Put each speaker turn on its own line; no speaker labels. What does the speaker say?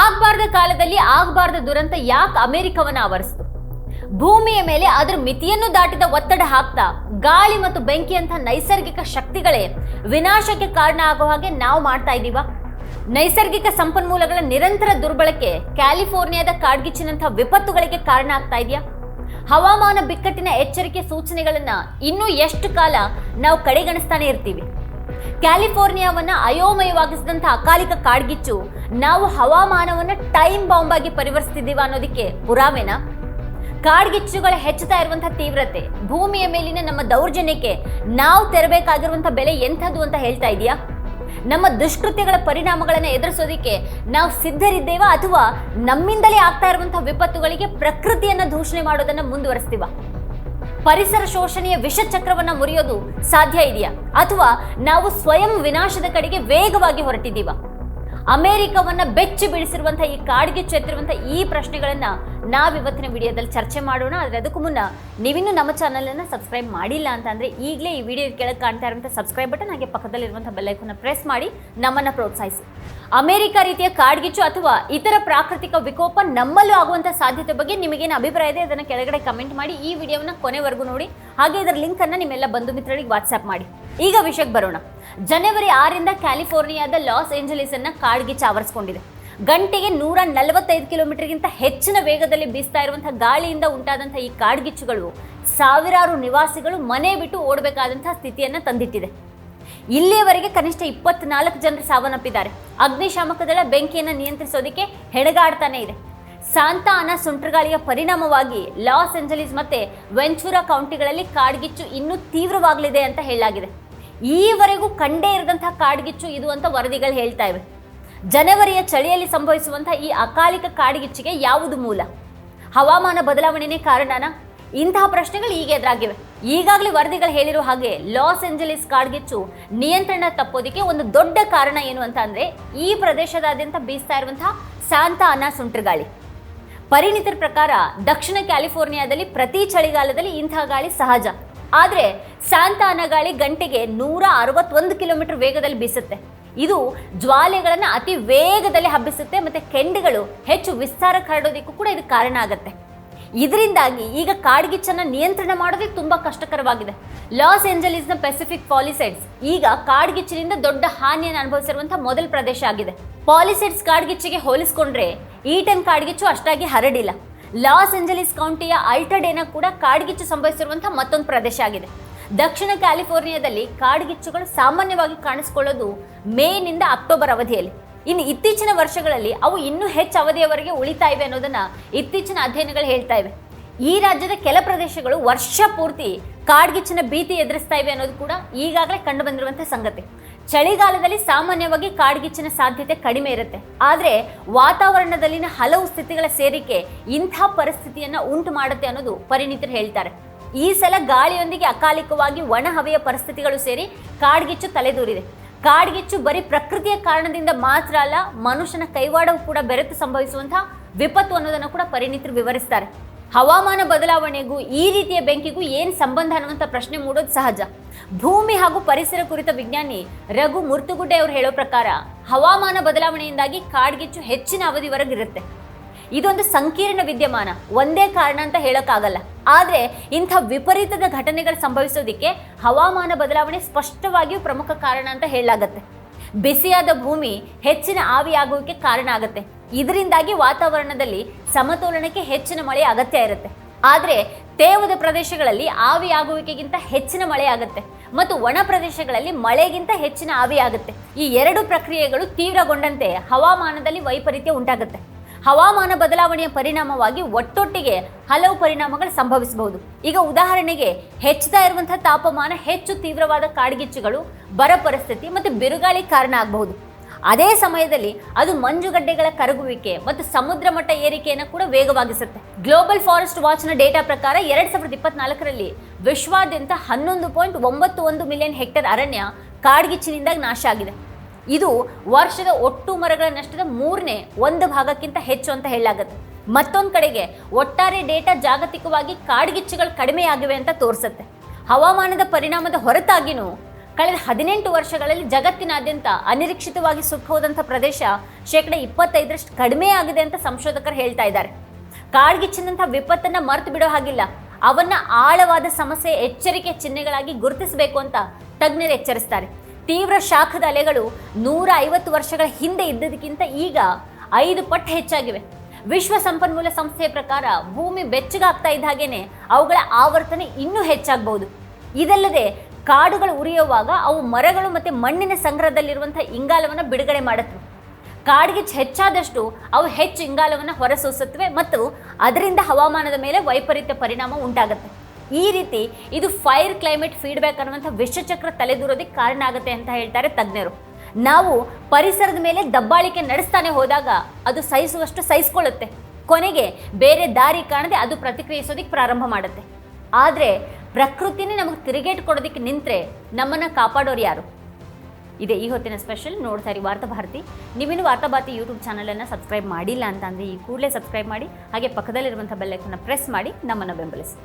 ಆಗ್ಬಾರ್ದ ಕಾಲದಲ್ಲಿ ಆಗ್ಬಾರ್ದ ದುರಂತ ಯಾಕೆ ಅಮೆರಿಕವನ್ನ ಆವರಿಸ್ತು? ಭೂಮಿಯ ಮೇಲೆ ಅದರ ಮಿತಿಯನ್ನು ದಾಟಿದ ಒತ್ತಡ ಹಾಕ್ತಾ, ಗಾಳಿ ಮತ್ತು ಬೆಂಕಿಯಂತಹ ನೈಸರ್ಗಿಕ ಶಕ್ತಿಗಳೇ ವಿನಾಶಕ್ಕೆ ಕಾರಣ ಆಗೋ ಹಾಗೆ ನಾವು ಮಾಡ್ತಾ ಇದ್ದೀವ ನೈಸರ್ಗಿಕ ಸಂಪನ್ಮೂಲಗಳ ನಿರಂತರ ದುರ್ಬಳಕೆ ಕ್ಯಾಲಿಫೋರ್ನಿಯಾದ ಕಾಡ್ಗಿಚ್ಚಿನಂತಹ ವಿಪತ್ತುಗಳಿಗೆ ಕಾರಣ ಆಗ್ತಾ ಇದೆಯಾ? ಹವಾಮಾನ ಬಿಕ್ಕಟ್ಟಿನ ಎಚ್ಚರಿಕೆ ಸೂಚನೆಗಳನ್ನು ಇನ್ನೂ ಎಷ್ಟು ಕಾಲ ನಾವು ಕಡೆಗಣಿಸ್ತಾನೆ ಇರ್ತೀವಿ? ಕ್ಯಾಲಿಫೋರ್ನಿಯಾವನ್ನ ಅಯೋಮಯವಾಗಿಸಿದಂತಹ ಅಕಾಲಿಕ ಕಾಡ್ಗಿಚ್ಚು ನಾವು ಹವಾಮಾನವನ್ನ ಟೈಮ್ ಬಾಂಬ್ ಆಗಿ ಪರಿವರ್ತಿಸಿದ್ದೀವ ಅನ್ನೋದಕ್ಕೆ ಪುರಾವೆನಾ? ಕಾಡ್ಗಿಚ್ಚುಗಳ ಹೆಚ್ಚುತ್ತಾ ಇರುವಂತಹ ತೀವ್ರತೆ, ಭೂಮಿಯ ಮೇಲಿನ ನಮ್ಮ ದೌರ್ಜನ್ಯಕ್ಕೆ ನಾವು ತೆರಬೇಕಾಗಿರುವಂತಹ ಬೆಲೆ ಎಂಥದ್ದು ಅಂತ ಹೇಳ್ತಾ ಇದೆಯಾ? ನಮ್ಮ ದುಷ್ಕೃತ್ಯಗಳ ಪರಿಣಾಮಗಳನ್ನು ಎದುರಿಸೋದಿಕ್ಕೆ ನಾವು ಸಿದ್ಧರಿದ್ದೇವಾ ಅಥವಾ ನಮ್ಮಿಂದಲೇ ಆಗ್ತಾ ಇರುವಂತಹ ವಿಪತ್ತುಗಳಿಗೆ ಪ್ರಕೃತಿಯನ್ನ ದೂಷಣೆ ಮಾಡೋದನ್ನ ಮುಂದುವರಿಸ್ತೀವ? ಪರಿಸರ ಶೋಷಣೆಯ ವಿಷಚಕ್ರವನ್ನ ಮುರಿಯೋದು ಸಾಧ್ಯ ಇದೆಯಾ? ಅಥವಾ ನಾವು ಸ್ವಯಂ ವಿನಾಶದ ಕಡೆಗೆ ವೇಗವಾಗಿ ಹೊರಟಿದ್ದೀವ? ಅಮೆರಿಕವನ್ನ ಬೆಚ್ಚಿ ಬೀಳಿಸಿರುವಂತಹ ಈ ಕಾಡ್ಗಿಚ್ಚು ಚೆತ್ತಿರುವಂತಹ ಈ ಪ್ರಶ್ನೆಗಳನ್ನ ನಾವಿವತ್ತಿನ ವಿಡಿಯೋದಲ್ಲಿ ಚರ್ಚೆ ಮಾಡೋಣ. ಆದರೆ ಅದಕ್ಕೂ ಮುನ್ನ ನೀವಿನ್ನೂ ನಮ್ಮ ಚಾನಲ್ ಅನ್ನ ಸಬ್ಸ್ಕ್ರೈಬ್ ಮಾಡಿಲ್ಲ ಅಂತ ಈಗಲೇ ಈ ವಿಡಿಯೋ ಕೆಳಗೆ ಕಾಣ್ತಾ ಇರುವಂತಹ ಸಬ್ಸ್ಕ್ರೈಬ್ ಬಟನ್ ಹಾಗೆ ಪಕ್ಕದಲ್ಲಿರುವಂತಹ ಬೆಲ್ಲೈಕನ್ನ ಪ್ರೆಸ್ ಮಾಡಿ ನಮ್ಮನ್ನ ಪ್ರೋತ್ಸಾಹಿಸಿ. ಅಮೆರಿಕ ರೀತಿಯ ಕಾಡ್ಗಿಚ್ಚು ಅಥವಾ ಇತರ ಪ್ರಾಕೃತಿಕ ವಿಕೋಪ ನಮ್ಮಲ್ಲೂ ಆಗುವಂತಹ ಸಾಧ್ಯತೆ ಬಗ್ಗೆ ನಿಮಗೇನು ಅಭಿಪ್ರಾಯ ಇದೆ ಅದನ್ನ ಕೆಳಗಡೆ ಕಮೆಂಟ್ ಮಾಡಿ ಈ ವಿಡಿಯೋವನ್ನ ಕೊನೆವರೆಗೂ ನೋಡಿ. ಹಾಗೆ ಇದರ ಲಿಂಕ್ ಅನ್ನ ನಿಮ್ಮೆಲ್ಲ ಬಂಧು ಮಿತ್ರರಿಗೆ ವಾಟ್ಸ್ಆಪ್ ಮಾಡಿ. ಈಗ ವಿಷಯಕ್ಕೆ ಬರೋಣ. ಜನವರಿ ಆರಿಂದ ಕ್ಯಾಲಿಫೋರ್ನಿಯಾದ ಲಾಸ್ ಏಂಜಲೀಸ್ ಅನ್ನ ಕಾಡ್ಗಿಚ್ಚ ಆವರಿಸಿಕೊಂಡಿದೆ ಗಂಟೆಗೆ ನೂರ ನಲವತ್ತೈದು ಕಿಲೋಮೀಟರ್ಗಿಂತ ಹೆಚ್ಚಿನ ವೇಗದಲ್ಲಿ ಬೀಸ್ತಾ ಇರುವಂತಹ ಗಾಳಿಯಿಂದ ಉಂಟಾದಂತಹ ಈ ಕಾಡ್ಗಿಚ್ಚುಗಳು ಸಾವಿರಾರು ನಿವಾಸಿಗಳು ಮನೆ ಬಿಟ್ಟು ಓಡಬೇಕಾದಂತಹ ಸ್ಥಿತಿಯನ್ನ ತಂದಿಟ್ಟಿದೆ. ಇಲ್ಲಿಯವರೆಗೆ ಕನಿಷ್ಠ ಇಪ್ಪತ್ನಾಲ್ಕು ಜನರು ಸಾವನ್ನಪ್ಪಿದ್ದಾರೆ. ಅಗ್ನಿಶಾಮಕ ದಳ ಬೆಂಕಿಯನ್ನು ನಿಯಂತ್ರಿಸೋದಕ್ಕೆ ಹೆಣಗಾಡ್ತಾನೆ ಇದೆ. ಸಾಂತಾ ಅನಾ ಸುಂಟರಗಾಳಿಯ ಪರಿಣಾಮವಾಗಿ ಲಾಸ್ ಏಂಜಲೀಸ್ ಮತ್ತೆ ವೆಂಚೂರಾ ಕೌಂಟಿಗಳಲ್ಲಿ ಕಾಡ್ಗಿಚ್ಚು ಇನ್ನೂ ತೀವ್ರವಾಗಲಿದೆ ಅಂತ ಹೇಳಲಾಗಿದೆ. ಈವರೆಗೂ ಕಂಡೇ ಇರದಂತಹ ಕಾಡ್ಗಿಚ್ಚು ಇದು ಅಂತ ವರದಿಗಳು ಹೇಳ್ತಾ ಇವೆ. ಜನವರಿಯ ಚಳಿಯಲ್ಲಿ ಸಂಭವಿಸುವಂತಹ ಈ ಅಕಾಲಿಕ ಕಾಡ್ಗಿಚ್ಚಿಗೆ ಯಾವುದು ಮೂಲ? ಹವಾಮಾನ ಬದಲಾವಣೆನೇ ಕಾರಣನಾ? ಇಂತಹ ಪ್ರಶ್ನೆಗಳು ಈಗ ಎದುರಾಗಿವೆ. ಈಗಾಗಲೇ ವರದಿಗಳು ಹೇಳಿರೋ ಹಾಗೆ ಲಾಸ್ ಏಂಜಲೀಸ್ ಕಾಡ್ಗಿಚ್ಚು ನಿಯಂತ್ರಣ ತಪ್ಪೋದಕ್ಕೆ ಒಂದು ದೊಡ್ಡ ಕಾರಣ ಏನು ಅಂತ ಅಂದರೆ ಈ ಪ್ರದೇಶದಾದ್ಯಂತ ಬೀಸ್ತಾ ಇರುವಂತಹ ಸಾಂತಾ ಅನ್ನ ಸುಂಟರಗಾಳಿ ಪರಿಣಿತರ ಪ್ರಕಾರ ದಕ್ಷಿಣ ಕ್ಯಾಲಿಫೋರ್ನಿಯಾದಲ್ಲಿ ಪ್ರತಿ ಚಳಿಗಾಲದಲ್ಲಿ ಇಂತಹ ಗಾಳಿ ಸಹಜ. ಆದರೆ ಸಾಂತಾನಗಾಳಿ ಗಾಳಿ ಗಂಟೆಗೆ ನೂರ ಅರವತ್ತೊಂದು ಕಿಲೋಮೀಟರ್ ವೇಗದಲ್ಲಿ ಬೀಸುತ್ತೆ. ಇದು ಜ್ವಾಲೆಗಳನ್ನು ಅತಿ ವೇಗದಲ್ಲಿ ಹಬ್ಬಿಸುತ್ತೆ ಮತ್ತು ಕೆಂಡುಗಳು ಹೆಚ್ಚು ವಿಸ್ತಾರಕ್ಕೆ ಹರಡೋದಕ್ಕೂ ಕೂಡ ಇದು ಕಾರಣ ಆಗುತ್ತೆ. ಇದರಿಂದಾಗಿ ಈಗ ಕಾಡ್ಗಿಚ್ಚನ್ನು ನಿಯಂತ್ರಣ ಮಾಡೋದೇ ತುಂಬಾ ಕಷ್ಟಕರವಾಗಿದೆ. ಲಾಸ್ ಏಂಜಲೀಸ್ನ ಪೆಸಿಫಿಕ್ ಪಾಲಿಸೈಡ್ಸ್ ಈಗ ಕಾಡ್ಗಿಚ್ಚಿನಿಂದ ದೊಡ್ಡ ಹಾನಿಯನ್ನು ಅನುಭವಿಸಿರುವಂಥ ಮೊದಲ ಪ್ರದೇಶ ಆಗಿದೆ. ಪಾಲಿಸೈಡ್ಸ್ ಕಾಡ್ಗಿಚ್ಚಿಗೆ ಹೋಲಿಸ್ಕೊಂಡ್ರೆ ಈಟನ್ ಕಾಡ್ಗಿಚ್ಚು ಅಷ್ಟಾಗಿ ಹರಡಿಲ್ಲ. ಲಾಸ್ ಏಂಜಲೀಸ್ ಕೌಂಟಿಯ ಅಲ್ಟಡೇನ ಕೂಡ ಕಾಡ್ಗಿಚ್ಚು ಸಂಭವಿಸಿರುವಂತಹ ಮತ್ತೊಂದು ಪ್ರದೇಶ ಆಗಿದೆ. ದಕ್ಷಿಣ ಕ್ಯಾಲಿಫೋರ್ನಿಯಾದಲ್ಲಿ ಕಾಡ್ಗಿಚ್ಚುಗಳು ಸಾಮಾನ್ಯವಾಗಿ ಕಾಣಿಸಿಕೊಳ್ಳೋದು ಮೇನಿಂದ ಅಕ್ಟೋಬರ್ ಅವಧಿಯಲ್ಲಿ. ಇನ್ನು ಇತ್ತೀಚಿನ ವರ್ಷಗಳಲ್ಲಿ ಅವು ಇನ್ನೂ ಹೆಚ್ಚು ಅವಧಿಯವರೆಗೆ ಉಳಿತಾ ಇವೆ ಅನ್ನೋದನ್ನ ಇತ್ತೀಚಿನ ಅಧ್ಯಯನಗಳು ಹೇಳ್ತಾ ಇವೆ. ಈ ರಾಜ್ಯದ ಕೆಲ ಪ್ರದೇಶಗಳು ವರ್ಷ ಪೂರ್ತಿ ಕಾಡ್ಗಿಚ್ಚಿನ ಭೀತಿ ಎದುರಿಸ್ತಾ ಇವೆ ಅನ್ನೋದು ಕೂಡ ಈಗಾಗಲೇ ಕಂಡು ಬಂದಿರುವಂತಹ ಸಂಗತಿ. ಚಳಿಗಾಲದಲ್ಲಿ ಸಾಮಾನ್ಯವಾಗಿ ಕಾಡ್ಗಿಚ್ಚಿನ ಸಾಧ್ಯತೆ ಕಡಿಮೆ ಇರುತ್ತೆ. ಆದರೆ ವಾತಾವರಣದಲ್ಲಿನ ಹಲವು ಸ್ಥಿತಿಗಳ ಸೇರಿಕೆ ಇಂಥ ಪರಿಸ್ಥಿತಿಯನ್ನು ಉಂಟು ಮಾಡುತ್ತೆ ಅನ್ನೋದು ಪರಿಣಿತರು ಹೇಳ್ತಾರೆ. ಈ ಸಲ ಗಾಳಿಯೊಂದಿಗೆ ಅಕಾಲಿಕವಾಗಿ ಒಣ ಹವೆಯ ಪರಿಸ್ಥಿತಿಗಳು ಸೇರಿ ಕಾಡ್ಗಿಚ್ಚು ತಲೆದೂರಿದೆ. ಕಾಡ್ಗಿಚ್ಚು ಬರೀ ಪ್ರಕೃತಿಯ ಕಾರಣದಿಂದ ಮಾತ್ರ ಅಲ್ಲ, ಮನುಷ್ಯನ ಕೈವಾಡವು ಕೂಡ ಬೆರೆತು ಸಂಭವಿಸುವಂತಹ ವಿಪತ್ತು ಅನ್ನೋದನ್ನು ಕೂಡ ಪರಿಣಿತರು ವಿವರಿಸ್ತಾರೆ. ಹವಾಮಾನ ಬದಲಾವಣೆಗೂ ಈ ರೀತಿಯ ಬೆಂಕಿಗೂ ಏನು ಸಂಬಂಧ ಅನ್ನುವಂಥ ಪ್ರಶ್ನೆ ಮೂಡೋದು ಸಹಜ. ಭೂಮಿ ಹಾಗೂ ಪರಿಸರ ಕುರಿತ ವಿಜ್ಞಾನಿ ರಘು ಮುರ್ತುಗುಡ್ಡೆ ಅವರು ಹೇಳೋ ಪ್ರಕಾರ ಹವಾಮಾನ ಬದಲಾವಣೆಯಿಂದಾಗಿ ಕಾಡ್ಗಿಚ್ಚು ಹೆಚ್ಚಿನ ಅವಧಿವರೆಗಿರುತ್ತೆ ಇದೊಂದು ಸಂಕೀರ್ಣ ವಿದ್ಯಮಾನ, ಒಂದೇ ಕಾರಣ ಅಂತ ಹೇಳೋಕ್ಕಾಗಲ್ಲ. ಆದರೆ ಇಂಥ ವಿಪರೀತದ ಘಟನೆಗಳು ಸಂಭವಿಸೋದಕ್ಕೆ ಹವಾಮಾನ ಬದಲಾವಣೆ ಸ್ಪಷ್ಟವಾಗಿಯೂ ಪ್ರಮುಖ ಕಾರಣ ಅಂತ ಹೇಳಲಾಗತ್ತೆ. ಬಿಸಿಯಾದ ಭೂಮಿ ಹೆಚ್ಚಿನ ಆವಿಯಾಗುವಿಕೆ ಕಾರಣ ಆಗುತ್ತೆ. ಇದರಿಂದಾಗಿ ವಾತಾವರಣದಲ್ಲಿ ಸಮತೋಲನಕ್ಕೆ ಹೆಚ್ಚಿನ ಮಳೆ ಅಗತ್ಯ ಇರುತ್ತೆ. ಆದರೆ ತೇವದ ಪ್ರದೇಶಗಳಲ್ಲಿ ಆವಿಯಾಗುವಿಕೆಗಿಂತ ಹೆಚ್ಚಿನ ಮಳೆ ಆಗುತ್ತೆ. ಮತ್ತು ಒಣ ಪ್ರದೇಶಗಳಲ್ಲಿ ಮಳೆಗಿಂತ ಹೆಚ್ಚಿನ ಆವಿ ಆಗುತ್ತೆ. ಈ ಎರಡು ಪ್ರಕ್ರಿಯೆಗಳು ತೀವ್ರಗೊಂಡಂತೆ ಹವಾಮಾನದಲ್ಲಿ ವೈಪರೀತ್ಯ ಉಂಟಾಗುತ್ತೆ. ಹವಾಮಾನ ಬದಲಾವಣೆಯ ಪರಿಣಾಮವಾಗಿ ಒಟ್ಟೊಟ್ಟಿಗೆ ಹಲವು ಪರಿಣಾಮಗಳು ಸಂಭವಿಸಬಹುದು. ಈಗ ಉದಾಹರಣೆಗೆ ಹೆಚ್ಚುತ್ತಾ ಇರುವಂತಹ ತಾಪಮಾನ ಹೆಚ್ಚು ತೀವ್ರವಾದ ಕಾಡ್ಗಿಚ್ಚುಗಳು, ಬರ ಪರಿಸ್ಥಿತಿ ಮತ್ತು ಬಿರುಗಾಳಿ ಕಾರಣ ಆಗಬಹುದು. ಅದೇ ಸಮಯದಲ್ಲಿ ಅದು ಮಂಜುಗಡ್ಡೆಗಳ ಕರಗುವಿಕೆ ಮತ್ತು ಸಮುದ್ರ ಮಟ್ಟ ಏರಿಕೆಯನ್ನು ಕೂಡ ವೇಗವಾಗಿಸುತ್ತೆ. ಗ್ಲೋಬಲ್ ಫಾರೆಸ್ಟ್ ವಾಚ್ನ ಡೇಟಾ ಪ್ರಕಾರ ಎರಡ್ ಸಾವಿರದ ಇಪ್ಪತ್ನಾಲ್ಕರಲ್ಲಿ ವಿಶ್ವಾದ್ಯಂತ ಹನ್ನೊಂದು ಪಾಯಿಂಟ್ ಒಂಬತ್ತು ಒಂದು ಮಿಲಿಯನ್ ಹೆಕ್ಟೇರ್ ಅರಣ್ಯ ಕಾಡ್ಗಿಚ್ಚಿನಿಂದ ನಾಶ ಆಗಿದೆ. ಇದು ವರ್ಷದ ಒಟ್ಟು ಮರಗಳ ನಷ್ಟದ ಮೂರನೇ ಒಂದು ಭಾಗಕ್ಕಿಂತ ಹೆಚ್ಚು ಅಂತ ಹೇಳಲಾಗುತ್ತೆ. ಮತ್ತೊಂದು ಕಡೆಗೆ ಒಟ್ಟಾರೆ ಡೇಟಾ ಜಾಗತಿಕವಾಗಿ ಕಾಡ್ಗಿಚ್ಚುಗಳು ಕಡಿಮೆಯಾಗಿವೆ ಅಂತ ತೋರಿಸುತ್ತೆ. ಹವಾಮಾನದ ಪರಿಣಾಮದ ಹೊರತಾಗಿನೂ ಕಳೆದ ಹದಿನೆಂಟು ವರ್ಷಗಳಲ್ಲಿ ಜಗತ್ತಿನಾದ್ಯಂತ ಅನಿರೀಕ್ಷಿತವಾಗಿ ಸುಟ್ಟು ಹೋದಂಥ ಪ್ರದೇಶ ಶೇಕಡ ಇಪ್ಪತ್ತೈದರಷ್ಟು ಕಡಿಮೆ ಆಗಿದೆ ಅಂತ ಸಂಶೋಧಕರು ಹೇಳ್ತಾ ಇದ್ದಾರೆ. ಕಾಡ್ಗಿಚ್ಚಿನಂಥ ವಿಪತ್ತನ್ನು ಮರೆತು ಬಿಡೋ ಹಾಗಿಲ್ಲ. ಅವನ್ನ ಆಳವಾದ ಸಮಸ್ಯೆ ಎಚ್ಚರಿಕೆ ಚಿಹ್ನೆಗಳಾಗಿ ಗುರುತಿಸಬೇಕು ಅಂತ ತಜ್ಞರು ಎಚ್ಚರಿಸ್ತಾರೆ. ತೀವ್ರ ಶಾಖದ ಅಲೆಗಳು ನೂರ ಐವತ್ತು ವರ್ಷಗಳ ಹಿಂದೆ ಇದ್ದದಕ್ಕಿಂತ ಈಗ ಐದು ಪಟ್ಟು ಹೆಚ್ಚಾಗಿವೆ. ವಿಶ್ವ ಸಂಪನ್ಮೂಲ ಸಂಸ್ಥೆಯ ಪ್ರಕಾರ ಭೂಮಿ ಬೆಚ್ಚಗಾಗ್ತಾ ಇದ್ದ ಹಾಗೇನೆ ಅವುಗಳ ಆವರ್ತನೆ ಇನ್ನೂ ಹೆಚ್ಚಾಗಬಹುದು. ಇದಲ್ಲದೆ ಕಾಡುಗಳು ಉರಿಯುವಾಗ ಅವು ಮರಗಳು ಮತ್ತು ಮಣ್ಣಿನ ಸಂಗ್ರಹದಲ್ಲಿರುವಂಥ ಇಂಗಾಲವನ್ನು ಬಿಡುಗಡೆ ಮಾಡುತ್ತವೆ. ಕಾಡಿಗೆ ಹೆಚ್ಚಾದಷ್ಟು ಅವು ಹೆಚ್ಚು ಇಂಗಾಲವನ್ನು ಹೊರಸೂಸುತ್ತವೆ ಮತ್ತು ಅದರಿಂದ ಹವಾಮಾನದ ಮೇಲೆ ವೈಪರೀತ್ಯ ಪರಿಣಾಮ ಉಂಟಾಗುತ್ತೆ. ಈ ರೀತಿ ಇದು ಫೈರ್ ಕ್ಲೈಮೇಟ್ ಫೀಡ್ಬ್ಯಾಕ್ ಅನ್ನುವಂಥ ವಿಶ್ವಚಕ್ರ ತಲೆದೂರೋದಕ್ಕೆ ಕಾರಣ ಆಗುತ್ತೆ ಅಂತ ಹೇಳ್ತಾರೆ ತಜ್ಞರು. ನಾವು ಪರಿಸರದ ಮೇಲೆ ದಬ್ಬಾಳಿಕೆ ನಡೆಸ್ತಾನೆ ಹೋದಾಗ ಅದು ಸಹಿಸುವಷ್ಟು ಸಹಿಸ್ಕೊಳ್ಳುತ್ತೆ. ಕೊನೆಗೆ ಬೇರೆ ದಾರಿ ಕಾಣದೆ ಅದು ಪ್ರತಿಕ್ರಿಯಿಸೋದಕ್ಕೆ ಪ್ರಾರಂಭ ಮಾಡುತ್ತೆ. ಆದರೆ ಪ್ರಕೃತಿನೇ ನಮಗೆ ತಿರುಗೇಟ್ ಕೊಡೋದಕ್ಕೆ ನಿಂತರೆ ನಮ್ಮನ್ನು ಕಾಪಾಡೋರು ಯಾರು? ಇದೆ ಈ ಹೊತ್ತಿನ ಸ್ಪೆಷಲ್ ನೋಡ್ತಾ ಇರಿ ವಾರ್ತಾ ಭಾರತಿ. ವಾರ್ತಾಭಾರತಿ ವಾರ್ತಾ ಭಾರತಿ ಯೂಟ್ಯೂಬ್ ಚಾನಲನ್ನು ಸಬ್ಸ್ಕ್ರೈಬ್ ಮಾಡಿಲ್ಲ ಅಂತ ಅಂದರೆ ಈ ಕೂಡಲೇ ಸಬ್ಸ್ಕ್ರೈಬ್ ಮಾಡಿ, ಹಾಗೆ ಪಕ್ಕದಲ್ಲಿರುವಂಥ ಬೆಲ್ಲೈಕನ್ನು ಪ್ರೆಸ್ ಮಾಡಿ, ನಮ್ಮನ್ನು ಬೆಂಬಲಿಸಿ.